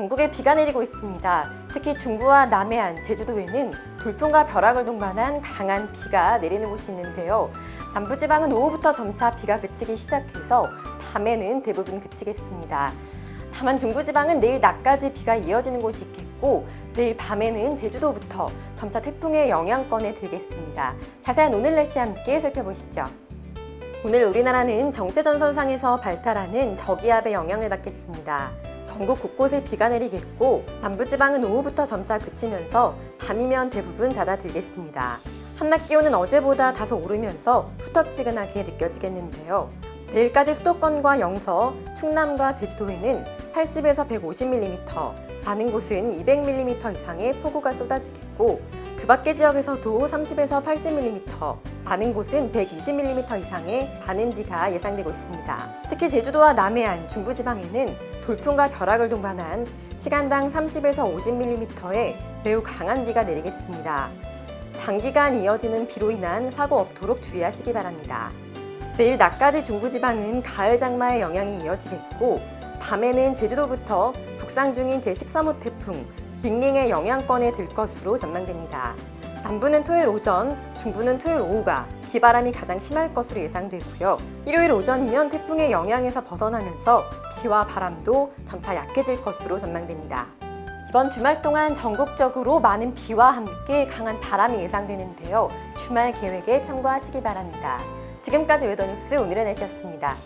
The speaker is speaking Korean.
전국에 비가 내리고 있습니다. 특히 중부와 남해안, 제주도에는 돌풍과 벼락을 동반한 강한 비가 내리는 곳이 있는데요. 남부지방은 오후부터 점차 비가 그치기 시작해서 밤에는 대부분 그치겠습니다. 다만 중부지방은 내일 낮까지 비가 이어지는 곳이 있겠고 내일 밤에는 제주도부터 점차 태풍의 영향권에 들겠습니다. 자세한 오늘 날씨 함께 살펴보시죠. 오늘 우리나라는 정체전선상에서 발달하는 저기압의 영향을 받겠습니다. 전국 곳곳에 비가 내리겠고 남부지방은 오후부터 점차 그치면서 밤이면 대부분 잦아들겠습니다. 한낮 기온은 어제보다 다소 오르면서 후텁지근하게 느껴지겠는데요. 내일까지 수도권과 영서, 충남과 제주도에는 80에서 150mm, 많은 곳은 200mm 이상의 폭우가 쏟아지겠고 그 밖의 지역에서도 30에서 80mm, 많은 곳은 120mm 이상의 많은 비가 예상되고 있습니다. 특히 제주도와 남해안, 중부지방에는 돌풍과 벼락을 동반한 시간당 30에서 50mm의 매우 강한 비가 내리겠습니다. 장기간 이어지는 비로 인한 사고 없도록 주의하시기 바랍니다. 내일 낮까지 중부지방은 가을 장마의 영향이 이어지겠고 밤에는 제주도부터 북상 중인 제13호 태풍 링링의 영향권에 들 것으로 전망됩니다. 남부는 토요일 오전, 중부는 토요일 오후가 비바람이 가장 심할 것으로 예상되고요. 일요일 오전이면 태풍의 영향에서 벗어나면서 비와 바람도 점차 약해질 것으로 전망됩니다. 이번 주말 동안 전국적으로 많은 비와 함께 강한 바람이 예상되는데요. 주말 계획에 참고하시기 바랍니다. 지금까지 웨더뉴스 오늘의 날씨였습니다.